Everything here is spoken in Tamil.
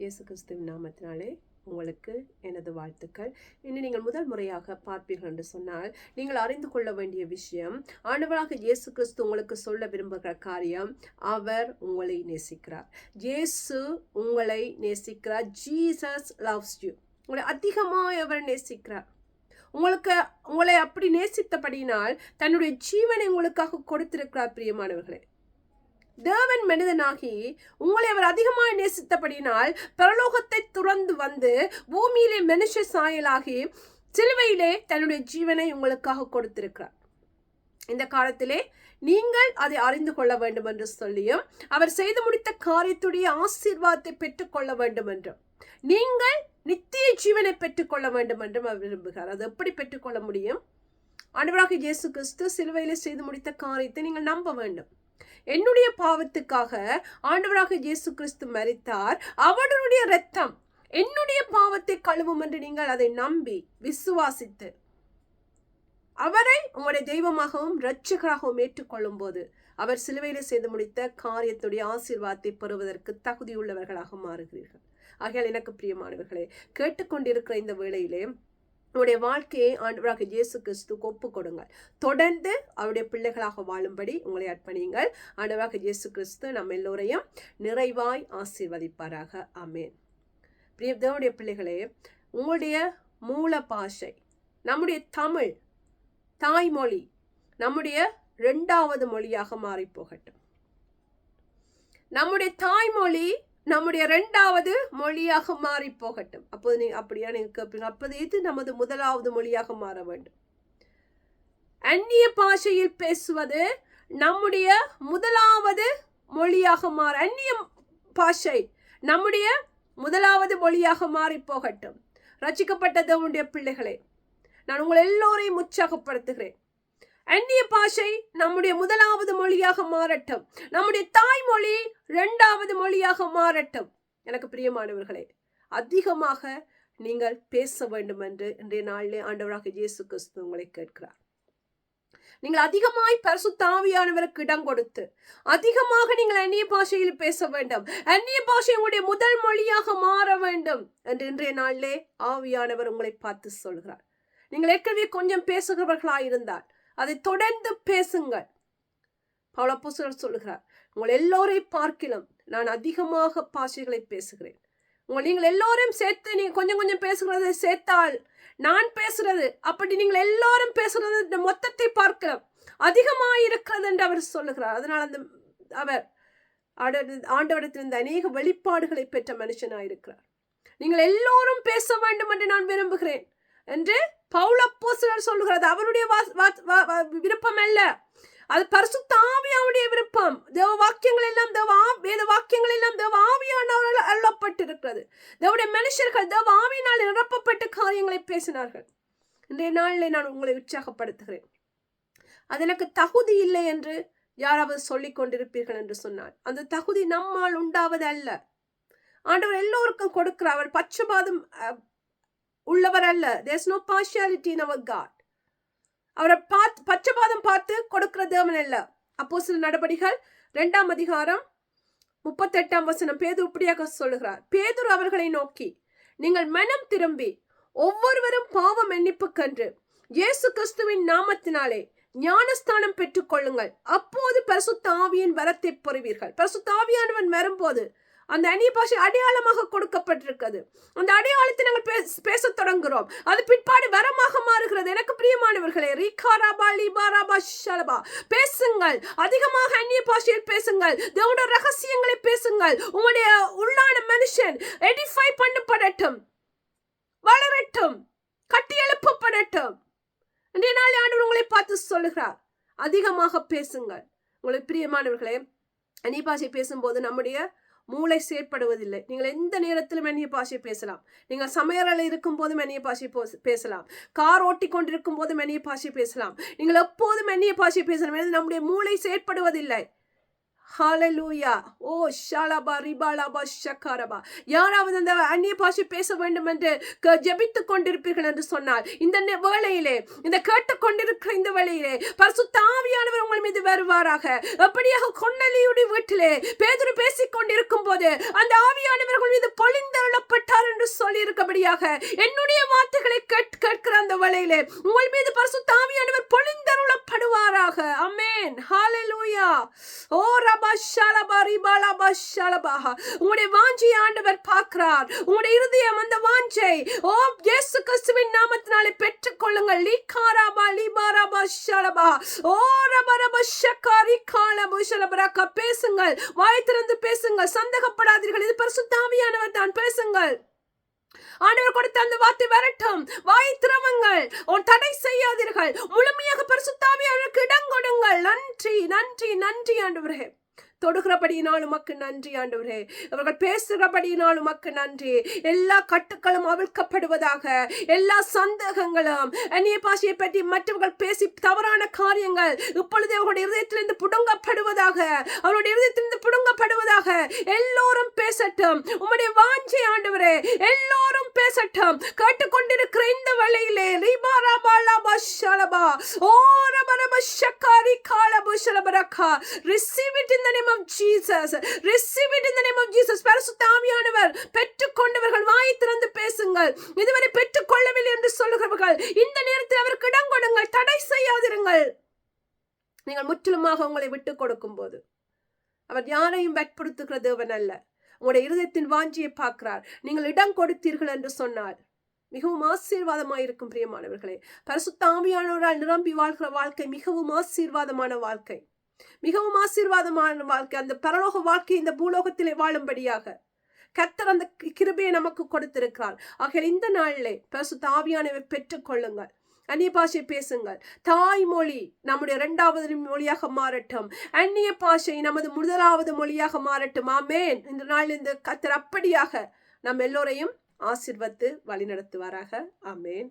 இயேசு கிறிஸ்துவின் நாமத்தினாலே உங்களுக்கு எனது வாழ்த்துக்கள். இனி நீங்கள் முதல் முறையாக பார்ப்பீர்கள் என்று சொன்னால் நீங்கள் அறிந்து கொள்ள வேண்டிய விஷயம் ஆண்டவராக இயேசு கிறிஸ்து உங்களுக்கு சொல்ல விரும்புகிற காரியம் அவர் உங்களை நேசிக்கிறார். இயேசு உங்களை நேசிக்கிறார். ஜீசஸ் லவ்ஸ் யூ உங்களை அதிகமாக அவர் நேசிக்கிறார். உங்களுக்கு உங்களை அப்படி நேசித்தபடியினால் தன்னுடைய ஜீவனை உங்களுக்காக கொடுத்திருக்கிறார் பிரியமானவர்களே. தேவன் மனிதனாகி உங்களை அவர் அதிகமாக நேசித்தபடினால் பரலோகத்தை துறந்து வந்து பூமியிலே மனுஷ சாயலாகி சிலுவையிலே தன்னுடைய ஜீவனை உங்களுக்காக கொடுத்திருக்கிறார். இந்த காலத்திலே நீங்கள் அதை அறிந்து கொள்ள வேண்டும் என்று சொல்லியும் அவர் செய்து முடித்த காரியத்துடைய ஆசீர்வாதத்தை பெற்றுக்கொள்ள வேண்டும் என்றும் நீங்கள் நித்திய ஜீவனை பெற்றுக்கொள்ள வேண்டும் என்றும் அவர் விரும்புகிறார். அது எப்படி பெற்றுக்கொள்ள முடியும்? ஆண்டவராக இயேசு கிறிஸ்து சிலுவையில் செய்து முடித்த காரியத்தை நீங்கள் நம்ப வேண்டும். என்னுடைய பாவத்துக்காக ஆண்டவராக இயேசு கிறிஸ்து மரித்தார். அவருடைய ரத்தம் என்னுடைய பாவத்தை கழுவும் என்று நீங்கள் அதை நம்பி விசுவாசித்து அவரை உங்களுடைய தெய்வமாகவும் இரட்சகராகவும் ஏற்றுக்கொள்ளும் போது அவர் சிலுவையில் செய்து முடித்த காரியத்துடைய ஆசீர்வாதத்தை பெறுவதற்கு தகுதியுள்ளவர்களாக மாறுகிறீர்கள். ஆகையால் எனக்கு பிரியமானவர்களே கேட்டுக்கொண்டிருக்கிற இந்த வேளையிலே உங்களுடைய வாழ்க்கையை ஆண்டவராக இயேசு கிறிஸ்துக்கு ஒப்பு கொடுங்கள் தொடர்ந்து அவருடைய பிள்ளைகளாக வாழும்படி உங்களை அர்ப்பணியுங்கள். ஆண்டவராக இயேசு கிறிஸ்து நம்ம எல்லோரையும் நிறைவாய் ஆசீர்வதிப்பாராக. அமேன் பிரிய தேவனுடைய பிள்ளைகளே உங்களுடைய மூல பாஷை நம்முடைய தமிழ் தாய்மொழி நம்முடைய ரெண்டாவது மொழியாக மாறி போகட்டும் நம்முடைய தாய்மொழி நம்முடைய ரெண்டாவது மொழியாக மாறி போகட்டும். அப்போது நீ அப்படியா நீங்கள் கேட்பீங்க? அப்போது இது நமது முதலாவது மொழியாக மாற வேண்டும். அந்நிய பாஷையில் பேசுவது நம்முடைய முதலாவது மொழியாக மாற அந்நிய பாஷை நம்முடைய முதலாவது மொழியாக மாறி போகட்டும். ரச்சிக்கப்பட்ட தேவனுடைய பிள்ளைகளே நான் உங்களை எல்லோரையும் உற்சாகப்படுத்துகிறேன். அந்நிய பாஷை நம்முடைய முதலாவது மொழியாக மாறட்டும். நம்முடைய தாய்மொழி இரண்டாவது மொழியாக மாறட்டும். எனக்கு பிரியமானவர்களே அதிகமாக நீங்கள் பேச வேண்டும் என்று இன்றைய நாளிலே ஆண்டவராக இயேசு கிறிஸ்து உங்களை கேட்கிறார். நீங்கள் அதிகமாய் பரிசுத்தாவியானவருக்கு இடம் கொடுத்து அதிகமாக நீங்கள் அந்நிய பாஷையில் பேச வேண்டும். அந்நிய பாஷை உங்களுடைய முதல் மொழியாக மாற வேண்டும் என்று இன்றைய நாளிலே ஆவியானவர் உங்களை பார்த்து சொல்கிறார். நீங்கள் ஏற்கனவே கொஞ்சம் பேசுகிறவர்களாக இருந்தால் அதை தொடர்ந்து பேசுங்கள். பௌலப்பூசர் சொல்லுகிறார் உங்கள் எல்லோரையும் பார்க்கலாம் நான் அதிகமாக பாஷைகளை பேசுகிறேன். உங்கள் நீங்கள் எல்லோரும் சேர்த்து நீங்கள் கொஞ்சம் கொஞ்சம் பேசுகிறதை சேர்த்தால் நான் பேசுறது அப்படி நீங்கள் எல்லாரும் பேசுறது இந்த மொத்தத்தை பார்க்கலாம். அதிகமாக இருக்கிறது என்று அவர் சொல்லுகிறார். அதனால் அந்த அவர் ஆண்டவரிடத்திலிருந்து அநேக வெளிப்பாடுகளை பெற்ற மனுஷனாக இருக்கிறார் நீங்கள் எல்லோரும் பேச வேண்டும் என்று நான் விரும்புகிறேன். என்று பௌலப்போசலர் சொல்லுகிறது அவருடைய விருப்பம் அல்ல. அது பரிசுத்தாவியாவுடைய விருப்பம். தேவ வாக்கியங்கள் எல்லாம் தேவ வேத வாக்கியங்கள் எல்லாம் தேவ ஆவியானவர்கள் அள்ளப்பட்டிருக்கிறது தேவடைய மனுஷர்கள் தேவ ஆவியினால் நிரப்பப்பட்ட காரியங்களை பேசினார்கள். இன்றைய நாளில் நான் உங்களை உற்சாகப்படுத்துகிறேன். அது எனக்கு தகுதி இல்லை என்று யாராவது சொல்லிக் கொண்டிருப்பீர்கள் என்று சொன்னால் அந்த தகுதி நம்மால் உண்டாவது அல்ல ஆண்டவர் எல்லோருக்கும் கொடுக்கிறார். அவர் பச்சபாதம் உள்ளவர் அல்ல there's no partiality in our God அவரை பார்த்து பச்சபாதம் பார்த்து கொடுக்கிற தேவன் அல்ல. அப்போ சில நடபடிகள் ரெண்டாம் அதிகாரம் முப்பத்தெட்டாம் வசனம். பேது இப்படியாக சொல்லுகிறார். பேதுர் அவர்களை நோக்கி நீங்கள் மனம் திரும்பி ஒவ்வொருவரும் பாவம் எண்ணிப்புக்கன்று இயேசு கிறிஸ்துவின் நாமத்தினாலே ஞானஸ்தானம் பெற்றுக் கொள்ளுங்கள் அப்போது பரிசுத்த ஆவியின் வரத்தை பெறுவீர்கள். பரிசுத்த ஆவியானவன் வரும்போது அந்த அந்நிய பாஷை அடையாளமாக கொடுக்கப்பட்டிருக்கிறது. அந்த அடையாளத்தை நாங்கள் பேச தொடங்குகிறோம். அது பிற்பாடு வரமாக மாறுகிறது. எனக்கு பிரியமானவர்களே ரீகாராபா லிபாராபா ஷலபா பேசுங்கள். அதிகமாக அந்நிய பாஷையில் பேசுங்கள். தேவனுடைய ரகசியங்களை பேசுங்கள். உங்களுடைய உள்ளான மனுஷன் எடிஃபை பண்ணப்படட்டும். வளரட்டும். கட்டி எழுப்பப்படட்டும் இன்றைய நாள் ஆண்டவர் உங்களை பார்த்து சொல்லுகிறார். அதிகமாக பேசுங்கள். உங்களை பிரியமானவர்களே அந்நிய பாஷை பேசும்போது நம்முடைய மூளை செயற்படுவதில்லை. நீங்கள் எந்த நேரத்திலும் மெனிய பாஷை பேசலாம். நீங்கள் சமையலில் இருக்கும் போது மெனிய பாஷை பேசலாம். கார் ஓட்டி கொண்டிருக்கும் போது மெனிய பாஷை பேசலாம். நீங்கள் எப்போதும் மெனிய பாஷை பேசலாம். நம்முடைய மூளை செயற்படுவதில்லை. ஹாலலூயா ஓ ஷாலாபா ரிபாலாபா ஷக்காரபா யாராவது அந்த அந்நிய பாஷை பேச வேண்டும் என்று க- ஜெபித்துக் கொண்டிருப்பீர்கள் என்று சொன்னால் இந்த வேளையிலே இந்த கேட்டு கொண்டிருக்கிற இந்த வேளையிலே பரிசுத்த ஆவியானவர் உங்கள் மீது வருவாராக. அப்படியாக கொன்னலியுடைய வீட்டிலே பேதுரு பேசிக் கொண்டிருக்கும் போது அந்த ஆவியானவர்கள் மீது பொழிந்தருளப்பட்டார் என்று சொல்லி இருக்கபடியாக என்னுடைய வார்த்தைகளை கேட் கேட்கிற அந்த வேளையிலே உங்கள் மீது பரிசுத்த ஆவியானவர் பொழிந்தருளப்படுவாராக. ஆமேன் ஹalleluya ஓ ரபா ஷலபா ரிபாலபா ஷலபா. உங்களுடைய வாஞ்சி ஆண்டவர் பார்க்கிறார். உங்களுடைய இருதயம் அந்த வாஞ்சை. ஓ இயேசு கிறிஸ்துவின் நாமத்தினாலே பெற்றுக்கொள்ளுங்கள். லீகாராபா லிபாராபா ஷலபா. ஓ ரபா ரபா ஷக்காரி காலபு ஷலபராக்கா பேசுங்கள். வாய் திறந்து பேசுங்கள். சந்தேகப்படாதீர்கள். இது பரிசுத்தாவியானவர் தான். பேசுங்கள். ஆண்டவர் கொடுத்த அந்த வார்த்தை வரட்டும். வாய் திறவுங்கள். உன் தடை செய்யாதீர்கள். முழுமையாக பரிசுத்தாவியானவருக்கு தொடுங்கள் நன்றி நன்றி நன்றி ஆண்டவரே. தொடுகிறபடியினால் உமக்கு நன்றி ஆண்டவரே. அவர்கள் பேசுகிறபடியினால் உமக்கு நன்றி. எல்லா கட்டுக்களும் அவிழ்க்கப்படுவதாக எல்லா சந்தேகங்களும் அந்நிய பாஷையை பற்றி மற்றவர்கள் பேசி தவறான காரியங்கள் இப்பொழுது அவர்களுடைய இருதயத்திலிருந்து புடுங்கப்படுவதாக அவருடைய இருதயத்திலிருந்து புடுங்கப்படுவதாக எல்லோரும் பேசட்டும். உம்முடைய வாஞ்சை ஆண்டவரே எல்லோரும் பேசட்டும். கேட்டுக்கொண்டிருக்கிற இந்த வேளையிலே ரிபா ரபா லபா ஷலபா. ஓ ரபா ரபா ஷக்காரி காலபு ஷலபரக்கா. Receive it in the name of Jesus receive it in the name of Jesus பரிசுத்த ஆவியானவர் பெற்றுக்கொண்டவர்கள் வாய் திறந்து பேசுங்கள். இதுவரை பெற்றுக்கொள்ளவில்லை என்று சொல்லுகிறவர்கள் இந்த நேரத்தில் அவருக்கு இடம் கொடுங்கள். தடை செய்யாதிருங்கள். நீங்கள் முற்றிலுமாக உங்களை விட்டுக் கொடுக்கும் போது அவர் யாரையும் வற்புறுத்துகிற தேவன் அல்ல. உங்களுடைய இருதயத்தின் வாஞ்சியை பார்க்கிறார். நீங்கள் இடம் கொடுத்தீர்கள் என்று சொன்னால் மிகவும் ஆசீர்வாதமாக இருக்கும் பிரியமானவர்களே பரசுத்தாமியானவரால் நிரம்பி வாழ்கிற வாழ்க்கை மிகவும் ஆசீர்வாதமான வாழ்க்கை. மிகவும் ஆசீர்வாதமான வாழ்க்கை. அந்த பரலோக வாழ்க்கை இந்த பூலோகத்திலே வாழும்படியாக கத்தர் அந்த கிருபையை நமக்கு கொடுத்திருக்கிறார். ஆகிய இந்த நாளிலே பரிசுத்த ஆவியானவை பெற்றுக்கொள்ளுங்கள். அந்நிய பாஷை பேசுங்கள். தாய்மொழி நம்முடைய இரண்டாவது மொழியாக மாறட்டும். அந்நிய பாஷை நமது முதலாவது மொழியாக மாறட்டும். ஆமேன். இந்த நாள் இந்த கத்தர் அப்படியாக நம் எல்லோரையும் ஆசிர்வத்து வழிநடத்துவாராக. ஆமேன்.